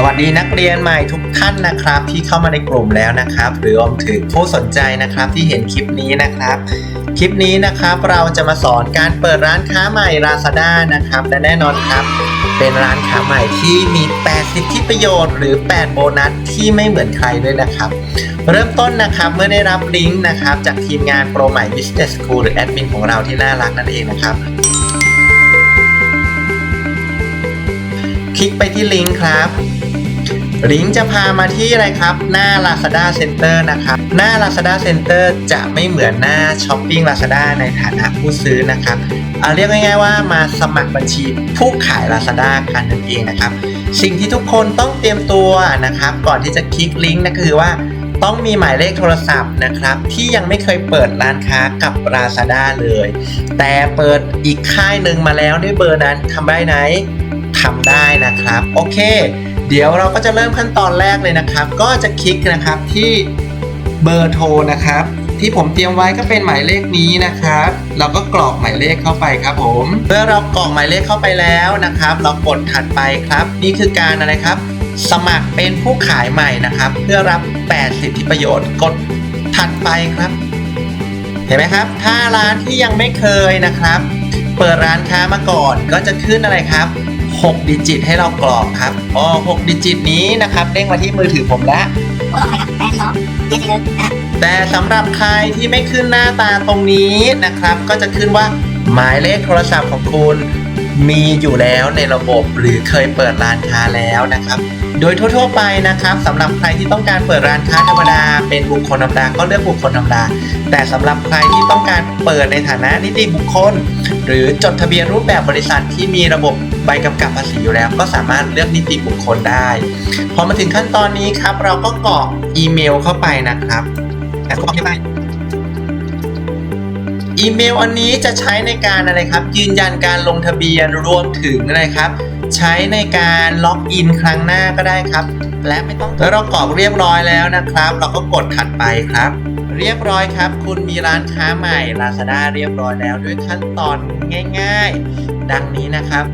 สวัสดีนักเรียนใหม่ทุกท่านนะครับ ที่เข้ามาในกลุ่มแล้วนะครับ หรือรวมถึงผู้สนใจนะครับที่เห็นคลิปนี้นะครับ คลิปนี้นะครับเราจะมาสอนการเปิดร้านค้าใหม่ Lazada นะครับและแน่นอนครับ เป็นร้านค้าใหม่ที่มี8สิทธิประโยชน์หรือ 8 โบนัสที่ไม่เหมือนใครด้วยนะครับ เริ่มต้นนะครับเมื่อได้รับลิงก์นะครับจากทีมงานโปรใหม่ Business School หรือแอดมินของเราที่น่ารักนั่นเองนะครับคลิกไปที่ลิงก์ครับ ลิงก์จะพามาที่อะไรครับ หน้า Lazada Center นะครับ หน้า Lazada Center จะไม่เหมือนหน้า Shopping Lazada ในฐานะผู้ซื้อนะครับเอาเรียกง่ายๆว่ามาสมัครบัญชีผู้ขาย Lazada กันนั่นเองนะครับ สิ่งที่ทุกคนต้องเตรียมตัวนะครับ ก่อนที่จะคลิกลิงก์นะคือว่าต้องมีหมายเลขโทรศัพท์นะครับ ที่ยังไม่เคยเปิดร้านค้ากับ Lazada เลย แต่เปิดอีกค่ายหนึ่งมาแล้วด้วยเบอร์นั้นทำได้ไหมทำได้นะครับ โอเค เดี๋ยวเราก็จะเริ่มขั้นตอนแรกเลยนะครับ ก็จะคลิกนะครับที่เบอร์โทรนะครับ ที่ผมเตรียมไว้ก็เป็นหมายเลขนี้นะครับ เราก็กรอกหมายเลขเข้าไปครับผมเมื่อเรากรอกหมายเลขเข้าไปแล้วนะครับ เรากดถัดไปครับ นี่คือการอะไรครับ สมัครเป็นผู้ขายใหม่นะครับ เพื่อรับ 8 สิทธิประโยชน์ กดถัดไปครับ เห็นไหมครับ ถ้าร้านที่ยังไม่เคยนะครับ เปิดร้านค้ามาก่อนก็จะขึ้นอะไรครับ 6 ดิจิตให้เรากรอกครับอ๋อ6ดิจิตนี้นะครับเด้งมาที่มือถือผมแล้วก็ขอครับแปดสองเจ็ดหนึ่งอะแต่สำหรับใครที่ไม่ขึ้นหน้าตาตรงนี้นะครับ ก็จะขึ้นว่าหมายเลขโทรศัพท์ของคุณมีอยู่แล้วในระบบหรือเคยเปิดร้านค้าแล้วนะครับ โดยทั่วๆไปนะครับสำหรับใครที่ต้องการเปิดร้านค้าธรรมดา เป็นบุคคลธรรมดาก็เลือกบุคคลธรรมดา แต่สำหรับใครที่ต้องการเปิดในฐานะนิติบุคคล หรือจดทะเบียนรูปแบบบริษัทที่มีระบบ ใบกำกับภาษีอยู่แล้ว ก็สามารถเลือกนิติบุคคลได้ พอมาถึงขั้นตอนนี้ครับ เราก็กรอกอีเมลเข้าไปนะครับแต่ก็กรอกเข้าไปอีเมลอันนี้จะใช้ในการอะไรครับ ยืนยันการลงทะเบียนรวมถึงอะไรครับ ใช้ในการล็อกอินครั้งหน้าก็ได้ครับ และไม่ต้องแล้วเรากรอกเรียบร้อยแล้วนะครับ เราก็กดถัดไปครับ เรียบร้อยครับ คุณมีร้านค้าใหม่ Lazada เรียบร้อยแล้วด้วยขั้นตอนง่าย ๆ ดังนี้นะครับ